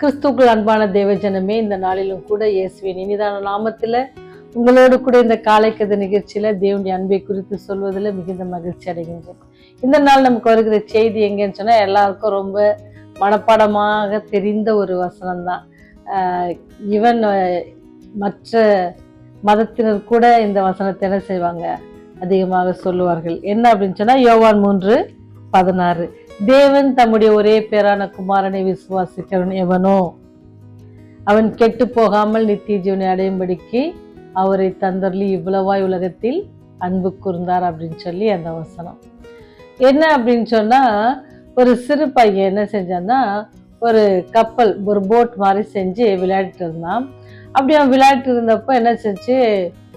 கிறிஸ்துக்குள் அன்பான தேவஜனமே இந்த நாளிலும் கூட இயேசுவின் இனிதான நாமத்தில் உங்களோடு கூட இந்த காளை கதை நிகழ்ச்சியில் தேவனுடைய அன்பை குறித்து சொல்வதில் மிகுந்த மகிழ்ச்சி அடைகின்றேன். இந்த நாள் நமக்கு வருகிற செய்தி எங்கேன்னு சொன்னால் எல்லாருக்கும் ரொம்ப மனப்பாடமாக தெரிந்த ஒரு வசனம் தான் இவன் மற்ற மதத்தினர் கூட இந்த வசனத்தை என்ன செய்வாங்க? அதிகமாக சொல்லுவார்கள். என்ன அப்படின்னு சொன்னால் யோவான் மூன்று பதினாறு. தேவன் தம்முடைய ஒரே பேரான குமாரனை விசுவாசிக்கிறவன் எவனோ? அவன் கெட்டு போகாமல் நித்திய ஜீவனை அடையும்படிக்கு அவரை தந்தர்லி இவ்வளவாய் உலகத்தில் அன்பு கூர்ந்தார் அப்படின்னு சொல்லி அந்த வசனம். என்ன அப்படின்னு சொன்னால் ஒரு சிறு பையன் என்ன செஞ்சான்னா ஒரு கப்பல் ஒரு போட் மாதிரி செஞ்சு விளையாடிட்டு இருந்தான். அப்படி அவன் விளையாடிட்டு இருந்தப்போ என்ன செஞ்சு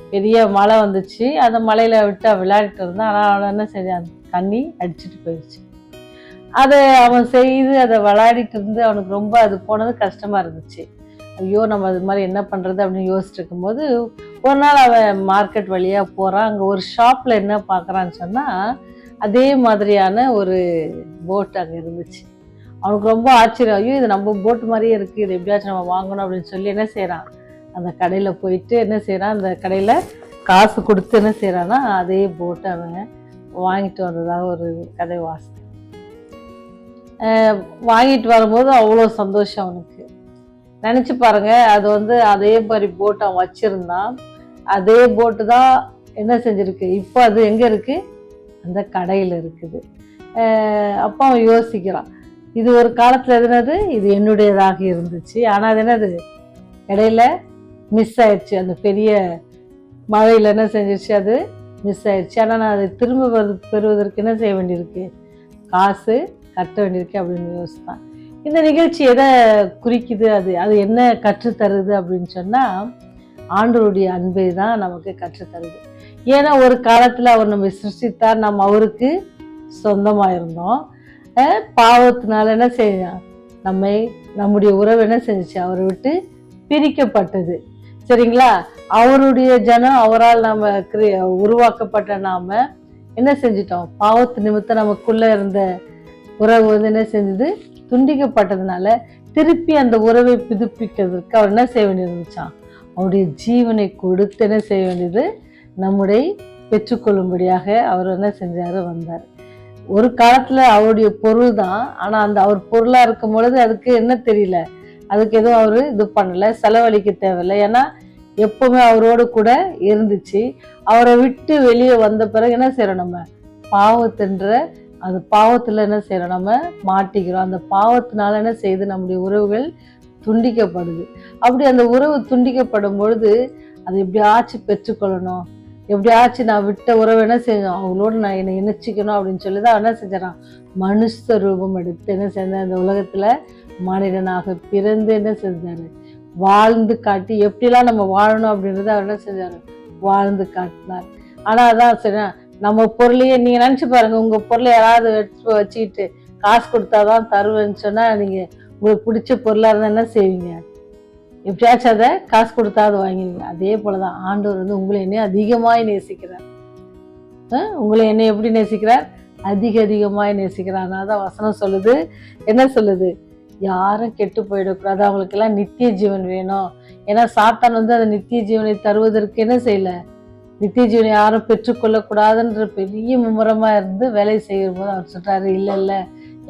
பெரிய மழை வந்துச்சு. அந்த மலையில் விட்டு அவன் விளையாடிட்டு இருந்தான். ஆனால் அவன் என்ன செஞ்சான்? தண்ணி அடிச்சுட்டு போயிடுச்சு. அதை அவன் செய்து அதை விளையாடிட்டு இருந்து அவனுக்கு ரொம்ப அது போனது கஷ்டமாக இருந்துச்சு. ஐயோ நம்ம அது மாதிரி என்ன பண்ணுறது அப்படின்னு யோசிச்சுட்டு இருக்கும்போது ஒரு நாள் அவன் மார்க்கெட் வழியாக போகிறான் அங்கே ஒரு ஷாப்பில் என்ன பார்க்குறான்னு சொன்னால் அதே மாதிரியான ஒரு போட் அங்கே இருந்துச்சு. அவனுக்கு ரொம்ப ஆச்சரியம். ஐயோ இது நம்ம போட் மாதிரியே இருக்குது இது எப்படியாச்சும் நம்ம வாங்கணும் அப்படின்னு சொல்லி என்ன செய்கிறான் அந்த கடையில் போயிட்டு என்ன செய்கிறான் அந்த கடையில் காசு கொடுத்து என்ன செய்கிறான்னா அதே போட்டை அவன் வாங்கிட்டு வந்ததாக ஒரு கதை வாசி வாங்கிட்டு வரும்போது அவ்வளோ சந்தோஷம் அவனுக்கு. நினச்சி பாருங்கள் அது வந்து அதே மாதிரி போட் அவன் வச்சிருந்தான். அதே போட்டு தான் என்ன செஞ்சுருக்கு? இப்போ அது எங்கே இருக்குது அந்த கடையில் இருக்குது. அப்போ அவன் யோசிக்கிறான் இது ஒரு காலத்தில் எதுனது? இது என்னுடையதாக இருந்துச்சு. ஆனால் அது என்னது? இடையில மிஸ் ஆயிடுச்சு. அந்த பெரிய மழையில் என்ன செஞ்சிருச்சு அது? மிஸ் ஆயிடுச்சு. ஆனால் நான் அதை திரும்ப பெறுவதற்கு என்ன செய்ய வேண்டியிருக்கு? காசு கட்ட வேண்டியிருக்கு அப்படின்னு யோசித்தான் இந்த நிகழ்ச்சி எதை குறிக்குது? அது அது என்ன கற்றுத்தருது அப்படின்னு சொன்னால் ஆண்டவருடைய அன்பை தான் நமக்கு கற்றுத்தருது. ஏன்னா ஒரு காலத்தில் அவர் நம்ம சிருஷ்டித்தார். நம்ம அவருக்கு சொந்தமாக இருந்தோம் பாவத்தினால என்ன செய்யலாம் நம்மை நம்முடைய உறவு என்ன செஞ்சுச்சு? அவரை விட்டு பிரிக்கப்பட்டது. சரிங்களா? அவருடைய ஜனம் அவரால் நம்ம உருவாக்கப்பட்ட நாம என்ன செஞ்சிட்டோம்? பாவத்து நிமித்தம் நமக்குள்ள இருந்த உறவு வந்து என்ன செஞ்சது துண்டிக்கப்பட்டதுனால திருப்பி அந்த உறவை புதுப்பிக்கிறதுக்கு அவர் என்ன செய்ய வேண்டியது இருந்துச்சான் அவருடைய ஜீவனை கொடுத்து என்ன செய்ய வேண்டியது? நம்முடைய பெற்றுக்கொள்ளும்படியாக அவர் என்ன செஞ்சார்? வந்தார். ஒரு காலத்தில் அவருடைய பொருள் தான். ஆனால் அந்த அவர் பொருளாக இருக்கும் பொழுது அதுக்கு என்ன தெரியல. அதுக்கு எதுவும் அவர் இது பண்ணலை செலவழிக்க தேவையில்லை. ஏன்னா எப்போவுமே அவரோடு கூட இருந்துச்சு. அவரை விட்டு வெளியே வந்த பிறகு என்ன செய்கிறோம் நம்ம? பாவத்தின்ற அந்த பாவத்தில் என்ன செய்கிறோம் நம்ம மாட்டிக்கிறோம். அந்த பாவத்தினால என்ன செய்யுது நம்முடைய உறவுகள் துண்டிக்கப்படுது. அப்படி அந்த உறவு துண்டிக்கப்படும் பொழுது அதை எப்படியாச்சும் பெற்றுக்கொள்ளணும். எப்படியாச்சும் நான் விட்ட உறவு என்ன செய்யணும்? அவங்களோட நான் என்னை இணைச்சிக்கணும் அப்படின்னு சொல்லி தான் என்ன செஞ்சான் மனுஷ ரூபம் எடுத்து என்ன செஞ்சேன் இந்த உலகத்தில் மனிதனாக பிறந்து என்ன செஞ்சாரு? வாழ்ந்து காட்டி எப்படிலாம் நம்ம வாழணும் அப்படின்றத அவர் என்ன செஞ்சார்? வாழ்ந்து காட்டினார். ஆனால் அதான் சரி நம்ம பொருளையே நீங்க நினைச்சு பாருங்க உங்க பொருளை யாராவது எடுத்து வச்சுக்கிட்டு காசு கொடுத்தாதான் தருவேன்னு சொன்னா நீங்க உங்களுக்கு பிடிச்ச பொருளாக இருந்தால் என்ன செய்வீங்க? எப்படியாச்சும் அதை காசு கொடுத்தாவது வாங்கிடுவீங்க அதே போலதான் ஆண்டவர் வந்து உங்களை என்னை அதிகமாய் நேசிக்கிறார். உங்களை என்னை எப்படி நேசிக்கிறார்? அதிக அதிகமாய் நேசிக்கிறார். அதனால தான் வசனம் சொல்லுது. என்ன சொல்லுது? யாரும் கெட்டு போயிடக்கூடாது. அவங்களுக்கெல்லாம் நித்திய ஜீவன் வேணும். ஏன்னா சாத்தான் வந்து அந்த நித்திய ஜீவனை தருவதற்கு என்ன செய்யலை? நித்திய ஜீவனை யாரும் பெற்றுக்கொள்ளக்கூடாதுன்ற பெரிய மும்முரமாக இருந்து வேலை செய்யும் போது அவர் சொல்கிறாரு இல்லை இல்லை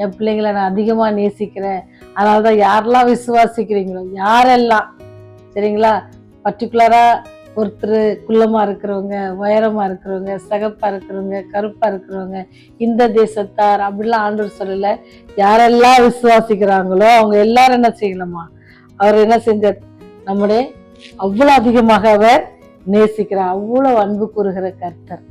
என் பிள்ளைங்களை நான் அதிகமாக நேசிக்கிறேன். அதனால தான் யாரெல்லாம் விசுவாசிக்கிறீங்களோ யாரெல்லாம் சரிங்களா? பர்டிகுலராக ஒருத்தர் குள்ளமாக இருக்கிறவங்க உயரமாக இருக்கிறவங்க சகப்பாக இருக்கிறவங்க கருப்பாக இருக்கிறவங்க இந்த தேசத்தார் அப்படிலாம் ஆண்டவர் சொல்லலை. யாரெல்லாம் விசுவாசிக்கிறாங்களோ அவங்க எல்லாரும் என்ன செய்யணுமா அவர் என்ன செஞ்சார்? நம்முடைய அவ்வளோ அதிகமாக அவர் நேசிக்கிற அவ்வளோ அன்பு கூறுகிற கர்த்தர்.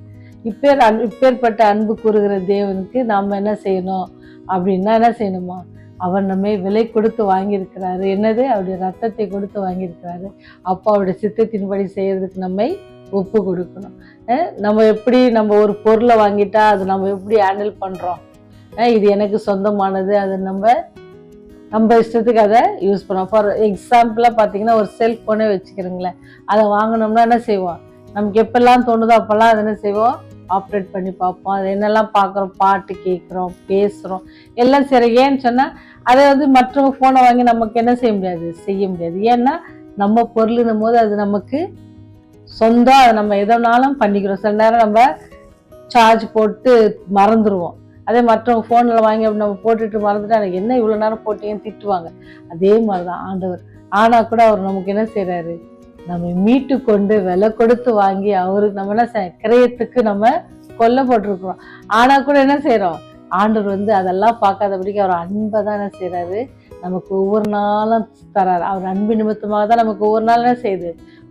இப்பேர் அன்பு இப்பேற்பட்ட அன்பு கூறுகிற தேவனுக்கு நாம் என்ன செய்யணும்? அப்படின்னா என்ன செய்யணுமா? அவர் நம்மை விலை கொடுத்து வாங்கியிருக்கிறாரு. என்னது? அவருடைய ரத்தத்தை கொடுத்து வாங்கியிருக்கிறாரு. அப்போ அவருடைய சித்தத்தின்படி செய்யறதுக்கு நம்மை ஒப்பு கொடுக்கணும். நம்ம எப்படி நம்ம ஒரு பொருளை வாங்கிட்டா அது நம்ம எப்படி ஹேண்டில் பண்ணுறோம் இது எனக்கு சொந்தமானது. அது நம்ம நம்ம இஷ்டத்துக்கு அதை யூஸ் பண்ணுவோம் ஃபார் எக்ஸாம்பிளாக பார்த்தீங்கன்னா ஒரு செல்ஃபோனே வச்சுக்கிறோங்களேன் அதை வாங்கினோம்னா என்ன செய்வோம்? நமக்கு எப்பெல்லாம் தோணுதோ அப்போல்லாம் அதை என்ன செய்வோம்? ஆப்ரேட் பண்ணி பார்ப்போம். அது என்னெல்லாம் பார்க்குறோம்? பாட்டு கேட்குறோம் பேசுகிறோம் எல்லாம் சரி. ஏன்னு சொன்னால் அதை வந்து மற்றவங்க ஃபோனை வாங்கி நமக்கு என்ன செய்ய முடியாது? செய்ய முடியாது. ஏன்னா நம்ம பொருளுன்னும் போது அது நமக்கு சொந்தம். அதை நம்ம எதனாலும் பண்ணிக்கிறோம். சில நேரம் நம்ம சார்ஜ் போட்டு மறந்துடுவோம் அதே மற்றவங்க ஃபோனில் வாங்கி அப்படி நம்ம போட்டுட்டு மறந்துட்டு எனக்கு என்ன இவ்வளோ நேரம் போட்டீங்கன்னு திட்டுவாங்க? அதே மாதிரி தான் ஆண்டவர். ஆனால் கூட அவர் நமக்கு என்ன செய்கிறாரு நம்ம மீட்டு கொண்டு விலை கொடுத்து வாங்கி அவருக்கு நம்ம என்ன கிரயத்துக்கு நம்ம கொல்லப்பட்டிருக்கிறோம் ஆனால் கூட என்ன செய்கிறோம் ஆண்டவர் வந்து அதெல்லாம் பார்க்காதபடிக்கு அவர் அன்பை தான் என்ன செய்கிறாரு நமக்கு ஒவ்வொரு நாளும் தராரு. அவர் அன்பு நிமித்தமாக தான் நமக்கு ஒவ்வொரு நாள் என்ன செய்யுது?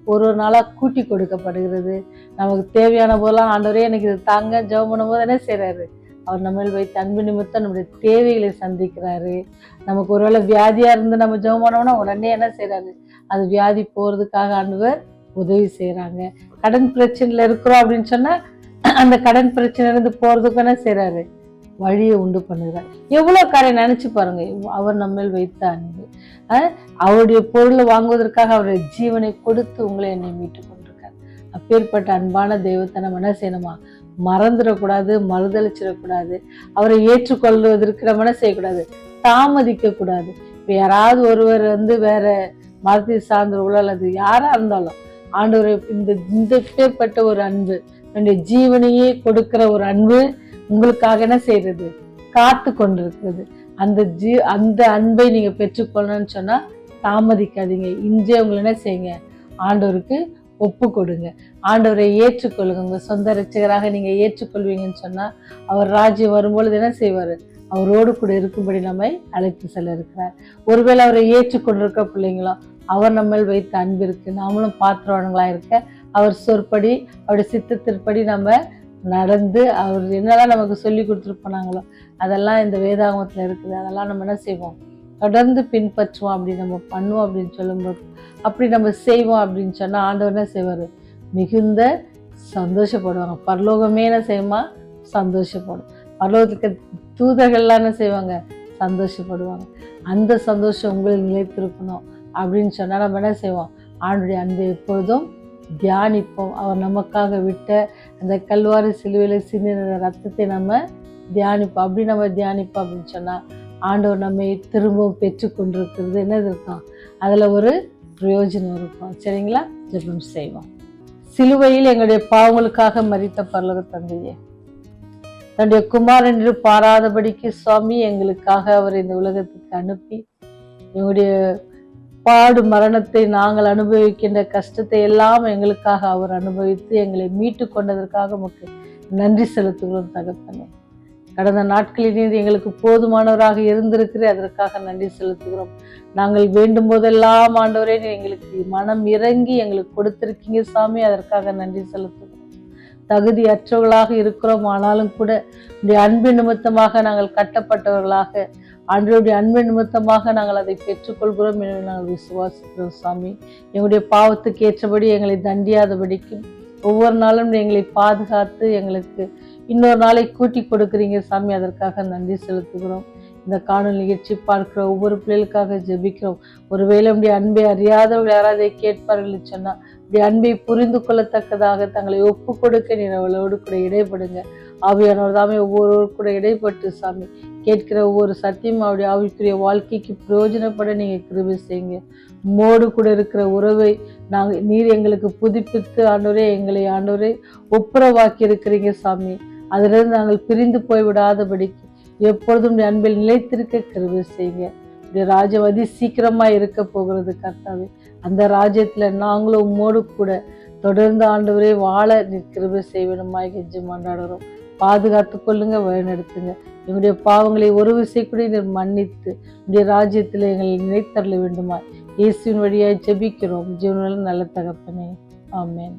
ஒரு ஒரு நாளாக கூட்டி கொடுக்கப்படுகிறது. நமக்கு தேவையான போதெல்லாம் ஆண்டவரே எனக்கு இது தாங்க ஜெபம் பண்ணும்போது என்ன செய்கிறாரு அவர் நம்ம மேல் வைத்த அன்பு நிமித்தம் நம்முடைய தேவைகளை சந்திக்கிறாரு. நமக்கு ஒருவேளை வியாதியாக இருந்து நம்ம ஜெபம் பண்ணோம்னா உடனே என்ன செய்கிறாரு அது வியாதி போகிறதுக்காக ஆண்டவர் உதவி செய்கிறாங்க கடன் பிரச்சனையில் இருக்கிறோம் அப்படின்னு சொன்னால் அந்த கடன் பிரச்சனையிலேருந்து போகிறதுக்கு என்ன செய்கிறாரு வழியை உண்டு பண்ணுகிறார் எவ்வளோ காரை நினச்சி பாருங்க. அவர் நம்மேல் வைத்த அன்பு. அவருடைய பொருளை வாங்குவதற்காக அவருடைய ஜீவனை கொடுத்து உங்களை என்னை மீட்டு கொண்டிருக்கார். அப்பேற்பட்ட அன்பான தெய்வத்தை நம்ம என்ன செய்யணுமா? மறந்துடக்கூடாது மறுதளிச்சிடக்கூடாது. அவரை ஏற்றுக்கொள்வதற்கு நம்ம என்ன செய்யக்கூடாது? தாமதிக்க கூடாது யாராவது ஒருவர் வந்து வேற மதத்தை சார்ந்தவர்களோ அல்லது யாரா இருந்தாலும் ஆண்டவர் இந்த இந்த பேர்பட்ட ஒரு அன்பு என்னுடைய ஜீவனையே கொடுக்கிற ஒரு அன்பு உங்களுக்காக என்ன செய்யறது? காத்து கொண்டிருக்கிறது. அந்த ஜீ அந்த அன்பை நீங்க பெற்றுக்கொள்ளணும்னு சொன்னா தாமதிக்காதீங்க. இன்றே உங்களை என்ன செய்யுங்க? ஆண்டவருக்கு ஒப்பு கொடுங்க ஆண்டவரை ஏற்றுக்கொள்ளுங்க. உங்க சொந்த ரட்சகராக நீங்க ஏற்றுக்கொள்வீங்கன்னு சொன்னா அவர் ராஜ்யம் வரும்பொழுது என்ன செய்வாரு? அவரோடு கூட இருக்கும்படி நம்மை அழைத்து செல்ல இருக்கிறார். ஒருவேளை அவரை ஏற்றுக்கொண்டிருக்க பிள்ளைங்களும் அவர் நம்ம வைத்த அன்பு இருக்கு நாமளும் பாத்திரவான்களா இருக்க அவர் சொற்படி அவருடைய சித்தத்திற்படி நம்ம நடந்து அவர் என்னெல்லாம் நமக்கு சொல்லி கொடுத்துட்டு போனாங்களோ அதெல்லாம் இந்த வேதாகமத்தில் இருக்குது. அதெல்லாம் நம்ம என்ன செய்வோம்? தொடர்ந்து பின்பற்றுவோம் அப்படி நம்ம பண்ணுவோம் அப்படின்னு சொல்லும்போது அப்படி நம்ம செய்வோம் அப்படின்னு சொன்னால் ஆண்டவர் என்ன செய்வார்? மிகுந்த சந்தோஷப்படுவாங்க. பரலோகமே என்ன செய்யுமா? சந்தோஷப்படும். பரலோகத்துக்கு தூதர்கள்லாம் என்ன செய்வாங்க? சந்தோஷப்படுவாங்க. அந்த சந்தோஷம் உங்களுக்கு நிலைத்திருக்கணும் அப்படின்னு சொன்னால் நம்ம என்ன செய்வோம்? ஆண்டுடைய அன்பை எப்பொழுதும் தியானிப்போம். அவர் நமக்காக விட்ட அந்த கல்வாரி சிலுவையில் சிந்தின ரத்தத்தை நம்ம தியானிப்போம். அப்படி நம்ம தியானிப்போம் அப்படின்னு சொன்னால் ஆண்டவர் நம்மை திரும்பவும் பெற்று கொண்டிருக்கிறது. என்னது இருக்கும் அதில் ஒரு பிரயோஜனம் இருக்கும் சரிங்களா? ஜெபம் செய்வோம். சிலுவையில் எங்களுடைய பாவங்களுக்காக மறித்த பரலோக தந்தையே தன்னுடைய குமாரன் என்று பாராதபடிக்கு சுவாமி எங்களுக்காக அவர் இந்த உலகத்துக்கு அனுப்பி எங்களுடைய பாடு மரணத்தை நாங்கள் அனுபவிக்கின்ற கஷ்டத்தை எல்லாம் எங்களுக்காக அவர் அனுபவித்து எங்களை மீட்டு கொண்டதற்காக உமக்கு நன்றி செலுத்துகிறோம் தகப்பனே. கடந்த நாட்களில் நீர் எங்களுக்கு போதுமானவராக இருந்திருக்கிறேன் அதற்காக நன்றி செலுத்துகிறோம். நாங்கள் வேண்டும் போதெல்லாம் ஆண்டவரே எங்களுக்கு மனம் இறங்கி எங்களுக்கு கொடுத்திருக்கீங்க சாமி அதற்காக நன்றி செலுத்துகிறோம். தகுதியற்றவர்களாக இருக்கிறோம் ஆனாலும் கூட உடைய அன்பு நிமித்தமாக நாங்கள் கட்டப்பட்டவர்களாக ஆண்டவருடைய அன்பு நிமித்தமாக நாங்கள் அதை பெற்றுக்கொள்கிறோம் என்று நாங்கள் விசுவாசிக்கிறோம் சாமி. எங்களுடைய பாவத்துக்கு ஏற்றபடி எங்களை தண்டியாதபடிக்கும் ஒவ்வொரு நாளும் எங்களை பாதுகாத்து எங்களுக்கு இன்னொரு நாளை கூட்டி கொடுக்குறீங்க சாமி அதற்காக நன்றி செலுத்துகிறோம். இந்த காணொலி நிகழ்ச்சி பார்க்கிற ஒவ்வொரு பிள்ளைகளுக்காக ஜெபிக்கிறோம். ஒருவேளை உடைய அன்பை அறியாதவர்கள் யாராவது கேட்பார்கள் சொன்னால் உடைய அன்பை புரிந்து கொள்ளத்தக்கதாக தங்களை ஒப்பு கொடுக்க நீர் அவளோடு கூட இடைப்படுங்க ஆவியானவர் தாமே ஒவ்வொருவர் கூட இடைப்பட்டு சாமி கேட்கிற ஒவ்வொரு சத்தியம் அவருடைய ஆவிக்குரிய வாழ்க்கைக்கு பிரயோஜனப்பட நீங்கள் கிருபை செய்யுங்க. மோடு கூட இருக்கிற உறவை நாங்கள் நீர் எங்களுக்கு புதுப்பித்து ஆண்டோரே எங்களை ஆண்டோரே ஒப்புரவாக்கி இருக்கிறீங்க சாமி. அதிலிருந்து நாங்கள் பிரிந்து போய் எப்பொழுதும் அன்பில் நிலைத்திருக்க கிருபை செய்யுங்க. இந்த ராஜ்யம் அதி இருக்க போகிறது கர்த்தாவே. அந்த ராஜ்யத்தில் நாங்களும் உம்மோடு கூட தொடர்ந்து ஆண்டவரே வாழ நீர் கிருபை செய்வனுமாய் கெஞ்சி மன்றாடுறோம் பாதுகாத்து கொள்ளுங்க வழிநடத்துங்க. எங்களுடைய பாவங்களை ஒரு விசை கூட நீர் மன்னித்து உடைய ராஜ்யத்தில் எங்களை நினைத்தரல வேண்டுமா இயேசுவின் வழியாய் ஜெபிக்கிறோம். ஜீவனில் நல்ல தகப்பனே. ஆமேன்.